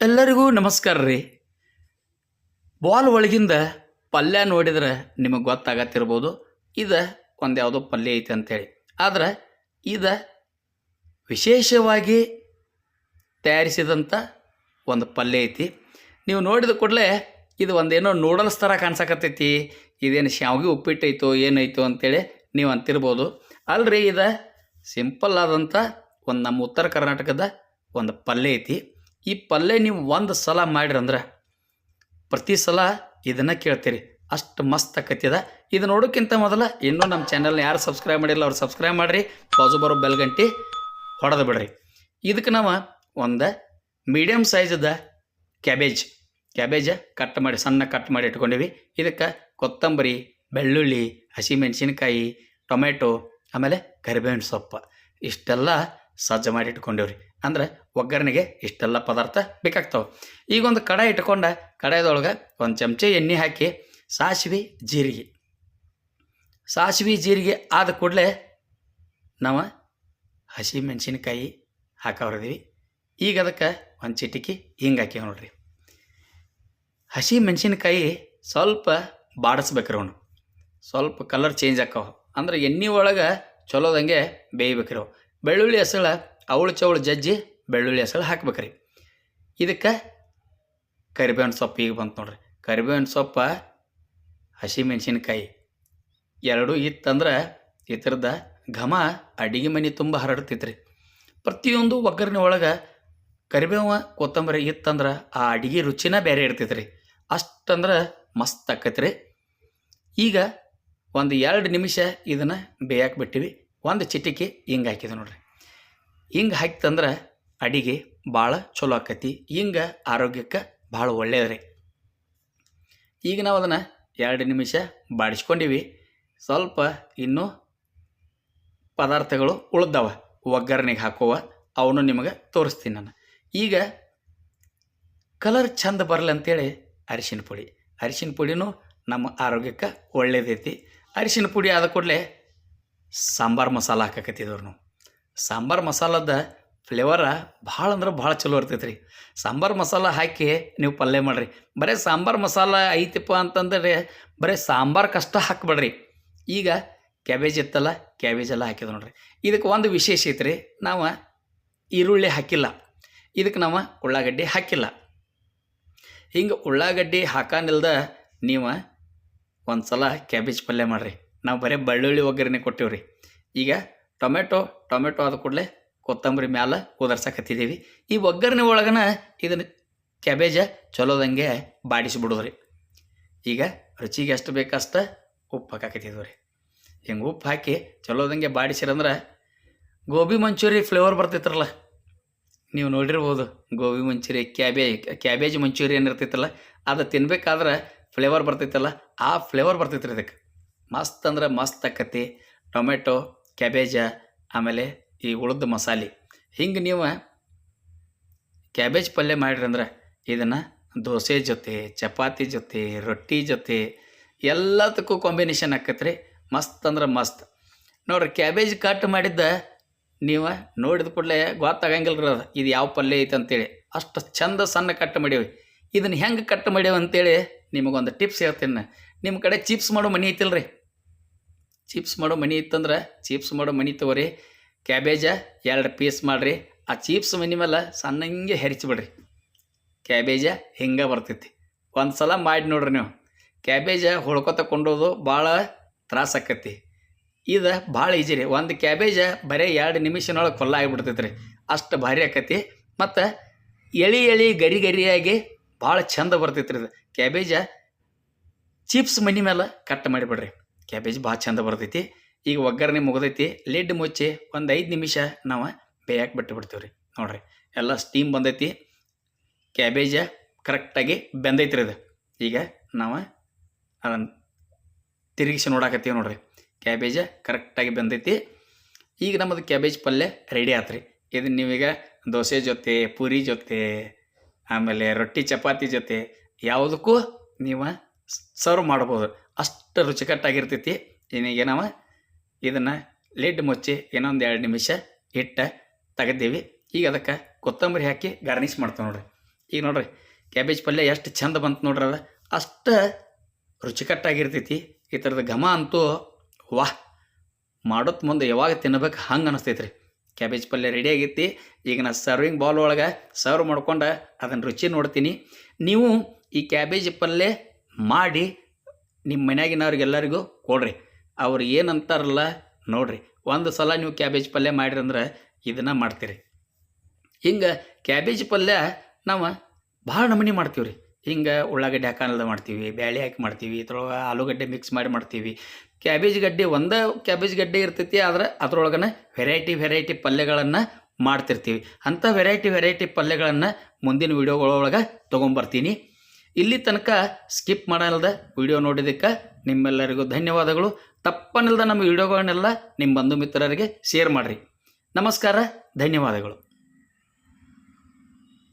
ಎಲ್ಲರಿಗೂ ನಮಸ್ಕಾರ ರೀ. ಬಾಲ್ ಒಳಗಿಂದ ಪಲ್ಯ ನೋಡಿದ್ರೆ ನಿಮಗೆ ಗೊತ್ತಾಗತ್ತಿರ್ಬೋದು. ಇದು ಒಂದು ಯಾವುದೋ ಪಲ್ಯ ಐತೆ ಅಂತೇಳಿ. ಆದ್ರೆ ಇದು ವಿಶೇಷವಾಗಿ ತಯಾರಿಸಿದಂಥ ಒಂದು ಪಲ್ಯ ಐತಿ. ನೀವು ನೋಡಿದ ಕೂಡಲೇ ಇದು ಒಂದೇನೋ ನೂಡಲ್ಸ್ ಥರ ಕಾಣಿಸಕತ್ತೈತಿ. ಇದೇನು ಶಾವ್ಗೆ ಉಪ್ಪಿಟ್ಟೈತೋ ಏನೈತೋ ಅಂತೇಳಿ ನೀವು ಅಂತಿರ್ಬೋದು. ಅಲ್ರಿ ಇದು ಸಿಂಪಲ್ ಆದಂಥ ಒಂದು ನಮ್ಮ ಉತ್ತರ ಕರ್ನಾಟಕದ ಒಂದು ಪಲ್ಯ ಐತಿ. ಈ ಪಲ್ಯ ನೀವು ಒಂದು ಸಲ ಮಾಡಿರಂದ್ರೆ ಪ್ರತಿ ಸಲ ಇದನ್ನು ಕೇಳ್ತೀರಿ. ಅಷ್ಟು ಮಸ್ತ್ ಆಕತ್ತಿದ ಇದು ನೋಡೋಕ್ಕಿಂತ ಮೊದಲ ಇನ್ನೂ ನಮ್ಮ ಚಾನಲ್ನ ಯಾರು ಸಬ್ಸ್ಕ್ರೈಬ್ ಮಾಡಿಲ್ಲ ಅವ್ರು ಸಬ್ಸ್ಕ್ರೈಬ್ ಮಾಡಿರಿ. ಬಾಜು ಬರೋ ಬೆಲ್ ಗಂಟೆ ಹೊಡೆದು ಬಿಡ್ರಿ. ಇದಕ್ಕೆ ನಾವು ಒಂದು ಮೀಡಿಯಮ್ ಸೈಜದ ಕ್ಯಾಬೇಜ್ ಕ್ಯಾಬೇಜ ಕಟ್ ಮಾಡಿ, ಸಣ್ಣ ಕಟ್ ಮಾಡಿ ಇಟ್ಕೊಂಡಿವಿ. ಇದಕ್ಕೆ ಕೊತ್ತಂಬರಿ, ಬೆಳ್ಳುಳ್ಳಿ, ಹಸಿಮೆಣಸಿನ್ಕಾಯಿ ಟೊಮೆಟೊ ಆಮೇಲೆ ಕರಿಬೇವಿನ ಸೊಪ್ಪು. ಇಷ್ಟೆಲ್ಲ ಸಜ್ಜು ಮಾಡಿ ಇಟ್ಕೊಂಡೇವ್ರಿ. ಅಂದ್ರೆ ಒಗ್ಗರಣೆಗೆ ಇಷ್ಟೆಲ್ಲ ಪದಾರ್ಥ ಬೇಕಾಗ್ತವೆ. ಈಗ ಒಂದು ಕಡಾಯಿ ಇಟ್ಕೊಂಡ ಕಡಾಯದೊಳಗೆ ಒಂದು ಚಮಚೆ ಎಣ್ಣೆ ಹಾಕಿ, ಸಾಸಿವೆ, ಜೀರಿಗೆ. ಸಾಸಿವೆ, ಜೀರಿಗೆ ಆದ ಕೂಡಲೇ ನಾವು ಹಸಿ ಮೆಣಸಿನ್ಕಾಯಿ ಹಾಕವ್ರದೀವಿ ಈಗ ಅದಕ್ಕೆ ಒಂದು ಚಿಟಿಕಿ ಹಿಂಗೆ ಹಾಕಿ ನೋಡ್ರಿ. ಹಸಿ ಮೆಣಸಿನ್ಕಾಯಿ ಸ್ವಲ್ಪ ಬಾಡಿಸ್ಬೇಕ್ರಿ ಅವನು. ಸ್ವಲ್ಪ ಕಲರ್ ಚೇಂಜ್ ಆಕಾವ ಅಂದ್ರೆ ಎಣ್ಣೆ ಒಳಗೆ ಚಲೋದಂಗೆ ಬೇಯ್ಬೇಕ್ರಿ ಅವು. ಬೆಳ್ಳುಳ್ಳಿ ಹೆಸಳ, ಅವಳು ಚವಳು ಜಜ್ಜಿ ಬೆಳ್ಳುಳ್ಳಿ ಹೆಸಳು ಹಾಕ್ಬೇಕ್ರಿ. ಇದಕ್ಕೆ ಕರಿಬೇವಿನ ಸೊಪ್ಪು ಈಗ ಬಂತು ನೋಡ್ರಿ. ಕರಿಬೇವಿನ ಸೊಪ್ಪ ಹಸಿ ಮೆಣಸಿನ್ಕಾಯಿ ಎರಡೂ ಇತ್ತಂದ್ರೆ ಇದ್ರದ ಘಮ ಅಡಿಗೆ ಮನೆ ತುಂಬ ಹರಡ್ತೈತ್ರಿ. ಪ್ರತಿಯೊಂದು ಒಗ್ಗರಣೆ ಒಳಗೆ ಕರಿಬೇವ ಕೊತ್ತಂಬರಿ ಇತ್ತಂದ್ರೆ ಆ ಅಡಿಗೆ ರುಚಿನ ಬೇರೆ ಇರ್ತೈತ್ರಿ ಅಷ್ಟಂದ್ರೆ ಮಸ್ತ್ ಆಕೈತ್ರಿ. ಈಗ ಒಂದು ಎರಡು ನಿಮಿಷ ಇದನ್ನು ಬೇಯಕ್ಕೆ ಬಿಟ್ಟಿವಿ. ಒಂದು ಚಿಟಿಕೆ ಹಿಂಗೆ ಹಾಕಿದೆ ನೋಡ್ರಿ. ಹಿಂಗೆ ಹಾಕ್ತಂದ್ರೆ ಅಡಿಗೆ ಭಾಳ ಚಲೋ ಆಕತಿ, ಹಿಂಗೆ ಆರೋಗ್ಯಕ್ಕೆ ಭಾಳ ಒಳ್ಳೆಯದ್ರಿ ಈಗ ನಾವು ಅದನ್ನು ಎರಡು ನಿಮಿಷ ಬಾಡಿಸ್ಕೊಂಡಿವಿ. ಸ್ವಲ್ಪ ಇನ್ನೂ ಪದಾರ್ಥಗಳು ಉಳ್ದವ, ಒಗ್ಗರಣೆಗೆ ಹಾಕುವ, ಅವನು ನಿಮಗೆ ತೋರಿಸ್ತೀನಿ ನಾನು. ಈಗ ಕಲರ್ ಚಂದ ಬರಲಿ ಅಂತೇಳಿ ಅರಿಶಿನ ಪುಡಿ. ಅರಿಶಿನ ಪುಡಿನೂ ನಮ್ಮ ಆರೋಗ್ಯಕ್ಕೆ ಒಳ್ಳೇದೈತಿ. ಅರಿಶಿನ ಪುಡಿ ಆದ ಕೂಡಲೇ ಸಾಂಬಾರು ಮಸಾಲ ಹಾಕಕತ್ತಿದವ್ರು ನಾವು. ಸಾಂಬಾರು ಮಸಾಲದ ಫ್ಲೇವರ ಭಾಳ ಅಂದ್ರೆ ಭಾಳ ಚಲೋ ಇರ್ತೈತೆ ಸಾಂಬಾರು ಮಸಾಲ ಹಾಕಿ ನೀವು ಪಲ್ಯ ಮಾಡಿರಿ. ಬರೀ ಸಾಂಬಾರು ಮಸಾಲ ಐತಿಪ್ಪ ಅಂತಂದರೆ ಬರೀ ಸಾಂಬಾರು ಕಷ್ಟ ಹಾಕ್ಬೇಡ್ರಿ. ಈಗ ಕ್ಯಾಬೇಜ್ ಇತ್ತಲ್ಲ ಕ್ಯಾಬೇಜ್ ಎಲ್ಲ ಹಾಕಿದೆ ನೋಡ್ರಿ. ಇದಕ್ಕೆ ಒಂದು ವಿಶೇಷ ರೀ ನಾವು ಈರುಳ್ಳಿ ಹಾಕಿಲ್ಲ. ಇದಕ್ಕೆ ನಾವು ಉಳ್ಳಾಗಡ್ಡಿ ಹಾಕಿಲ್ಲ. ಹಿಂಗೆ ಉಳ್ಳಾಗಡ್ಡಿ ಹಾಕಾನಿಲ್ದ ನೀವು ಒಂದು ಸಲ ಕ್ಯಾಬೇಜ್ ಪಲ್ಯ ಮಾಡಿರಿ. ನಾವು ಬರೀ ಬೆಳ್ಳುಳ್ಳಿ ಒಗ್ಗರಣೆ ಕೊಟ್ಟಿವ್ರಿ. ಈಗ ಟೊಮೆಟೊ ಟೊಮೆಟೊ ಆದ ಕೂಡಲೇ ಕೊತ್ತಂಬರಿ ಮ್ಯಾಲೆ ಕುದರ್ಸಕತ್ತಿದ್ದೀವಿ ಈ ಒಗ್ಗರಣೆ ಒಳಗನ ಇದನ್ನು ಕ್ಯಾಬೇಜ ಚಲೋದಂಗೆ ಬಾಡಿಸಿಬಿಡೋದ್ರಿ. ಈಗ ರುಚಿಗೆ ಎಷ್ಟು ಬೇಕಷ್ಟು ಉಪ್ಪು ಹಾಕಾಕತ್ತಿದ್ವು ರೀ ಹಿಂಗೆ ಉಪ್ಪು ಹಾಕಿ ಚಲೋದಂಗೆ ಬಾಡಿಸಿರಂದ್ರೆ ಗೋಬಿ ಮಂಚೂರಿ ಫ್ಲೇವರ್ ಬರ್ತಿತ್ತಲ್ಲ. ನೀವು ನೋಡಿರ್ಬೋದು gobi manchurian cabbage cabbage manchurian ಇರ್ತೈತಲ್ಲ ಅದು ತಿನ್ಬೇಕಾದ್ರೆ ಫ್ಲೇವರ್ ಬರ್ತೈತಲ್ಲ ಆ ಫ್ಲೇವರ್ ಬರ್ತೈತ್ರಿ ಇದಕ್ಕೆ ಮಸ್ತ್ ಅಂದ್ರೆ ಮಸ್ತ್ ಆಕತಿ. ಟೊಮೆಟೊ, ಕ್ಯಾಬೇಜ, ಆಮೇಲೆ ಈ ಉಳಿದ ಮಸಾಲೆ. ಹಿಂಗೆ ನೀವು ಕ್ಯಾಬೇಜ್ ಪಲ್ಯ ಮಾಡಿರಿ ಅಂದ್ರೆ ಇದನ್ನು ದೋಸೆ ಜೊತೆ, ಚಪಾತಿ ಜೊತೆ, ರೊಟ್ಟಿ ಜೊತೆ ಎಲ್ಲದಕ್ಕೂ ಕಾಂಬಿನೇಷನ್ ಆಕತ್ರಿ. ಮಸ್ತ್ ಅಂದ್ರೆ ಮಸ್ತ್. ನೋಡ್ರಿ, ಕ್ಯಾಬೇಜ್ ಕಟ್ ಮಾಡಿದ್ದ ನೀವು ನೋಡಿದ ಕೂಡಲೇ ಗೊತ್ತಾಗಂಗಿಲ್ಲ ಅದು. ಇದು ಯಾವ ಪಲ್ಯ ಐತೆ ಅಂತೇಳಿ. ಅಷ್ಟು ಚಂದ ಸಣ್ಣ ಕಟ್ ಮಾಡೀವಿ. ಇದನ್ನು ಹೆಂಗೆ ಕಟ್ ಮಾಡ್ಯಾವ ಅಂತೇಳಿ ನಿಮಗೊಂದು ಟಿಪ್ಸ್ ಹೇಳ್ತೀನಿ. ನಿಮ್ಮ ಕಡೆ ಚಿಪ್ಸ್ ಮಾಡೋ ಮನೆ ಐತಿಲ್ಲ ರೀ ಚಿಪ್ಸ್ ಮಾಡೋ ಮನಿ ಇತ್ತಂದ್ರೆ ಚಿಪ್ಸ್ ಮಾಡೋ ಮನೆ ತಗೋರಿ. ಕ್ಯಾಬೇಜ ಎರಡು ಪೀಸ್ ಮಾಡಿರಿ. ಆ ಚಿಪ್ಸ್ ಮನೆ ಮೇಲೆ ಸಣ್ಣಂಗೆ ಹೆರಿಚಿಬಿಡ್ರಿ ಕ್ಯಾಬೇಜ ಹಿಂಗೆ ಬರ್ತೈತಿ. ಒಂದು ಸಲ ಮಾಡಿ ನೋಡ್ರಿ ನೀವು. ಕ್ಯಾಬೇಜ ಹೊಳ್ಕೊತ ಕೊಂಡೋದು ಭಾಳ ತ್ರಾಸ ಆಕತಿ. ಇದು ಭಾಳ ಈಜಿ ರೀ. ಒಂದು ಕ್ಯಾಬೇಜ ಬರೀ ಎರಡು ನಿಮಿಷನೊಳಗೆ ಕೊಲ್ಲ ಆಗಿಬಿಡ್ತೈತೆ ರೀ ಅಷ್ಟು ಭಾರಿ ಆಕತಿ. ಮತ್ತು ಎಳಿ ಎಳಿ ಗರಿ ಗರಿಯಾಗಿ ಭಾಳ ಚಂದ ಬರ್ತೈತೆ ರೀ ಇದು. ಕ್ಯಾಬೇಜ ಚಿಪ್ಸ್ ಮನಿ ಮೇಲೆ ಕಟ್ ಮಾಡಿಬಿಡ್ರಿ ಕ್ಯಾಬೇಜ್ ಭಾಳ ಚಂದ ಬರ್ತೈತಿ. ಈಗ ಒಗ್ಗರಣೆ ಮುಗ್ದೈತಿ. ಲಿಡ್ ಮುಚ್ಚಿ ಒಂದು ಐದು ನಿಮಿಷ ನಾವು ಬೇಯಕ್ಕೆ ಬಿಟ್ಟು ಬಿಡ್ತೀವಿ ರೀ ನೋಡಿರಿ, ಎಲ್ಲ ಸ್ಟೀಮ್ ಬಂದೈತಿ. ಕ್ಯಾಬೇಜ ಕರೆಕ್ಟಾಗಿ ಬೆಂದೈತ್ರಿ ಅದು. ಈಗ ನಾವು ಅದನ್ನು ತಿರುಗಿಸಿ ನೋಡಾಕತ್ತೀವಿ ನೋಡ್ರಿ. ಕ್ಯಾಬೇಜ ಕರೆಕ್ಟಾಗಿ ಬೆಂದೈತಿ. ಈಗ ನಮ್ಮದು ಕ್ಯಾಬೇಜ್ ಪಲ್ಯ ರೆಡಿ ಆತ್ರಿ. ಇದನ್ನು ನೀವೀಗ ದೋಸೆ ಜೊತೆ, ಪೂರಿ ಜೊತೆ, ಆಮೇಲೆ ರೊಟ್ಟಿ, ಚಪಾತಿ ಜೊತೆ, ಯಾವುದಕ್ಕೂ ನೀವು ಸರ್ವ್ ಮಾಡ್ಬೋದು. ಅಷ್ಟು ರುಚಿಕಟ್ಟಾಗಿರ್ತೈತಿ. ಇನ್ನೀಗ ನಾವು ಇದನ್ನು ಲಿಡ್ ಮುಚ್ಚಿ ಇನ್ನೊಂದು ಎರಡು ನಿಮಿಷ ಹಿಟ್ಟು ತೆಗೆದೀವಿ. ಈಗ ಅದಕ್ಕೆ ಕೊತ್ತಂಬರಿ ಹಾಕಿ ಗಾರ್ನಿಷ್ ಮಾಡ್ತೇವೆ ನೋಡ್ರಿ. ಈಗ ನೋಡ್ರಿ ಕ್ಯಾಬೇಜ್ ಪಲ್ಯ ಎಷ್ಟು ಚಂದ ಬಂತು ನೋಡ್ರಿ ಅಷ್ಟು ರುಚಿಕಟ್ಟಾಗಿರ್ತೈತಿ. ಈ ಥರದ ಘಮ ಅಂತೂ ವಾಹ್, ಮಾಡೋದು ಮುಂದೆ ಯಾವಾಗ ತಿನ್ನಬೇಕು ಹಂಗೆ ಅನಿಸ್ತೈತೆ ರೀ ಕ್ಯಾಬೇಜ್ ಪಲ್ಯ ರೆಡಿ ಆಗೈತಿ. ಈಗ ನಾನು ಸರ್ವಿಂಗ್ ಬೌಲ್ ಒಳಗೆ ಸರ್ವ್ ಮಾಡ್ಕೊಂಡು ಅದನ್ನು ರುಚಿ ನೋಡ್ತೀನಿ. ನೀವು ಈ ಕ್ಯಾಬೇಜ್ ಪಲ್ಯ ಮಾಡಿ ನಿಮ್ಮ ಮನ್ಯಾಗಿನವ್ರಿಗೆಲ್ಲರಿಗೂ ಕೊಡ್ರಿ. ಅವ್ರು ಅಂತಾರಲ್ಲ ನೋಡ್ರಿ. ಒಂದು ಸಲ ನೀವು ಕ್ಯಾಬೇಜ್ ಪಲ್ಯ ಮಾಡಿರಂದ್ರೆ ಇದನ್ನು ಮಾಡ್ತೀರಿ. ಹಿಂಗೆ ಕ್ಯಾಬೇಜ್ ಪಲ್ಯ ನಾವು ಭಾಳ ನಮೂನಿ ಮಾಡ್ತೀವಿ ರೀ ಹಿಂಗೆ ಉಳ್ಳಾಗಡ್ಡೆ ಹಾಕಲ್ದ ಮಾಡ್ತೀವಿ, ಬ್ಯಾಳಿ ಹಾಕಿ ಮಾಡ್ತೀವಿ ಇದ್ರೊಳಗೆ ಆಲೂಗಡ್ಡೆ ಮಿಕ್ಸ್ ಮಾಡಿ ಮಾಡ್ತೀವಿ. ಕ್ಯಾಬೇಜ್ ಗಡ್ಡೆ ಒಂದೇ ಕ್ಯಾಬೇಜ್ ಗಡ್ಡೆ ಇರ್ತೈತಿ, ಆದರೆ ಅದರೊಳಗನೆ ವೆರೈಟಿ ವೆರೈಟಿ ಪಲ್ಯಗಳನ್ನು ಮಾಡ್ತಿರ್ತೀವಿ. ಅಂಥ ವೆರೈಟಿ ವೆರೈಟಿ ಪಲ್ಯಗಳನ್ನು ಮುಂದಿನ ವೀಡಿಯೋಗಳೊಳಗೆ ತೊಗೊಂಬರ್ತೀನಿ. ಇಲ್ಲಿ ತನಕ ಸ್ಕಿಪ್ ಮಾಡಲ್ದ ವಿಡಿಯೋ ನೋಡಿದ್ದಕ್ಕೆ ನಿಮ್ಮೆಲ್ಲರಿಗೂ ಧನ್ಯವಾದಗಳು. ತಪ್ಪನಿಲ್ದ ನಮ್ಮ ವಿಡಿಯೋಗಳನ್ನೆಲ್ಲ ನಿಮ್ಮ ಬಂಧು ಮಿತ್ರರಿಗೆ ಶೇರ್ ಮಾಡಿರಿ. ನಮಸ್ಕಾರ, ಧನ್ಯವಾದಗಳು.